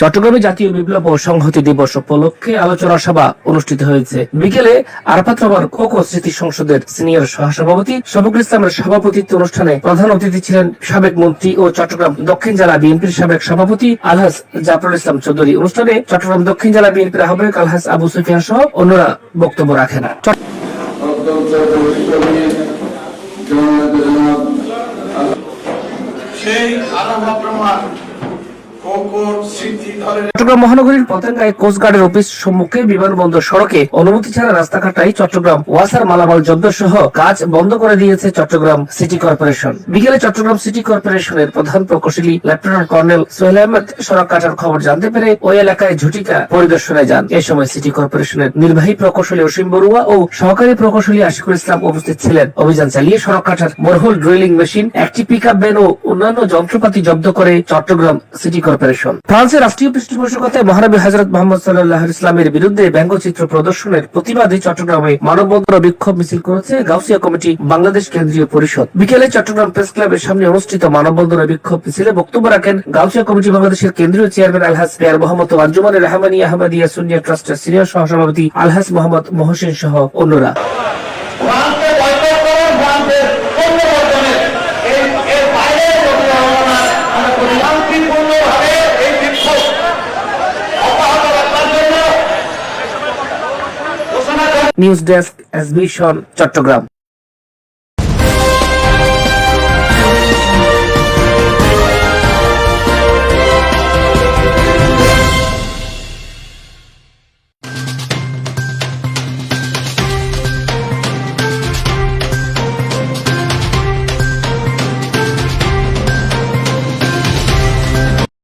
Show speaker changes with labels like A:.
A: চট্টগ্রামে জাতীয় বিপ্লব ও সংহতি দিবস উপলক্ষে আলোচনা সভা অনুষ্ঠিত হয়েছে। বিকেলে আরাফাত রহমান কোকো স্মৃতি সংসদের সিনিয়র সহসভাপতি শফিকুল ইসলামের সভাপতিত্ব অনুষ্ঠানে প্রধান অতিথি ছিলেন সাবেক মন্ত্রী ও চট্টগ্রাম দক্ষিণ জেলা বিএনপির সাবেক সভাপতি আলহাস জাফরুল ইসলাম চৌধুরী। অনুষ্ঠানে চট্টগ্রাম দক্ষিণ জেলা বিএনপির আহ্বায়ক আলহাস আবু সুফিয়ান সহ অন্যরা বক্তব্য রাখেন।
B: সেই আরাফা
A: চট্টগ্রাম মহানগরীর পতেঙ্গায় কোস্টগার্ডের অফিস সম্মুখে বিমানবন্দর সড়কে অনুমতি ছাড়া রাস্তা কাটাই চট্টগ্রাম। ওয়াসার মালামাল জব্দ সহ কাজ বন্ধ করে দিয়েছে চট্টগ্রাম সিটি কর্পোরেশন বিকেলে চট্টগ্রাম সিটি কর্পোরেশনের প্রধান প্রকৌশলী লেফটেন্যান্ট কর্নেল সোহেল আহমেদ সড়ক কাটার খবর জানতে পেরে ওই এলাকায় ঝুটিকা পরিদর্শনে যান। এ সময় সিটি কর্পোরেশনের নির্বাহী প্রকৌশলী অসীম বড়ুয়া ও সহকারী প্রকৌশলী আশিকুল ইসলাম উপস্থিত ছিলেন। অভিযান চালিয়ে সড়ক কাটার মরহুল ড্রিলিং মেশিন, একটি পিক আপ ভ্যান ও অন্যান্য যন্ত্রপাতি জব্দ করে চট্টগ্রাম সিটি কর্পোরেশন ফ্রান্সের রাষ্ট্রীয় পৃষ্ঠপোষকতায় মহানবী হজরত মোহাম্মদ সাল্লাহ ইসলামের বিরুদ্ধে ব্যঙ্গচিত্র প্রদর্শনের প্রতিবাদে চট্টগ্রামে মানববন্ধন বিক্ষোভ মিছিল করেছে গাউসিয়া কমিটি বাংলাদেশ কেন্দ্রীয় পরিষদ। বিকেলে চট্টগ্রাম প্রেস ক্লাবের সামনে অনুষ্ঠিত মানববন্ধন বিক্ষোভ মিছিলে বক্তব্য রাখেন গাউসিয়া কমিটি বাংলাদেশের কেন্দ্রীয় চেয়ারম্যান আলহাজ পেয়ার মোহাম্মদ ও আঞ্জুমানের রহমানী আহমদিয়া সুনিয়া ট্রাস্টের সিনিয়র সহসভাপতি আলহাজ মোহাম্মদ মহসিন সহ অন্যরা। নিউজ ডেস্ক এসবিশন চট্টগ্রাম।